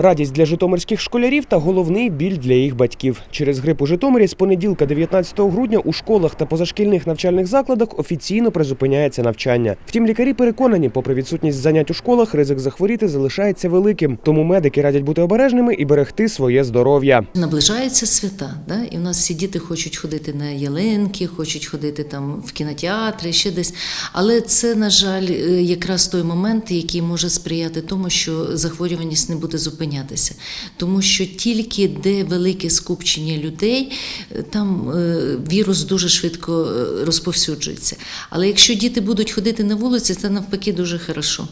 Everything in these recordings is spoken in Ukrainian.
Радість для житомирських школярів та головний біль для їх батьків. Через грип у Житомирі з понеділка, 19 грудня, у школах та позашкільних навчальних закладах офіційно призупиняється навчання. Втім, лікарі переконані, попри відсутність занять у школах, ризик захворіти залишається великим. Тому медики радять бути обережними і берегти своє здоров'я. Наближаються свята, да? і у нас всі діти хочуть ходити на ялинки, хочуть ходити там в кінотеатри, ще десь. Але це, на жаль, е, якраз той момент, який може сприяти тому, що захворюваність не буде зупинятися. Тому що тільки де велике скупчення людей, е, там е, вірус дуже швидко е, розповсюджується. Але якщо діти будуть ходити на вулиці, це навпаки дуже хорошо.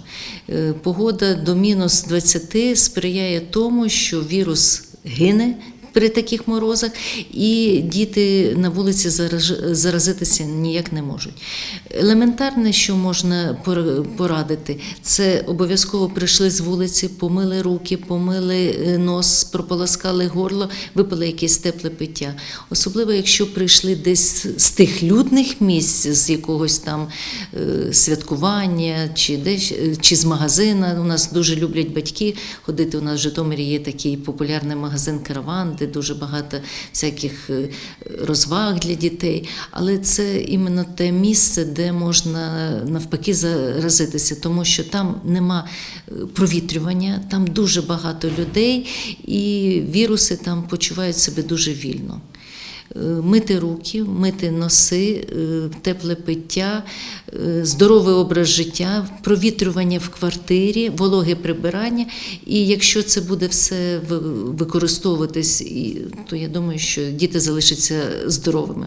Погода до мінус 20 сприяє тому, що вірус гине. При таких морозах і діти на вулиці заразитися ніяк не можуть. Елементарне, що можна порадити, це обов'язково прийшли з вулиці, помили руки, помили е, нос, прополоскали горло, випили якесь тепле пиття. Особливо, якщо прийшли десь з тих людних місць, з якогось там е, святкування чи десь е, чи з магазина. У нас дуже люблять батьки ходити. У нас в Житомирі є такий популярний магазин Караван, де дуже багато всяких е, розваг для дітей. Але це іменно те місце, де можна навпаки заразитися, тому що там нема е, провітрювання, там дуже багато людей, і віруси там почувають себе дуже вільно. Е, Мити руки, мити носи, е, тепле пиття, е, здоровий образ життя, провітрювання в квартирі, вологе прибирання. І якщо це буде все ви- використовуватись, то я думаю, що діти залишаться здоровими.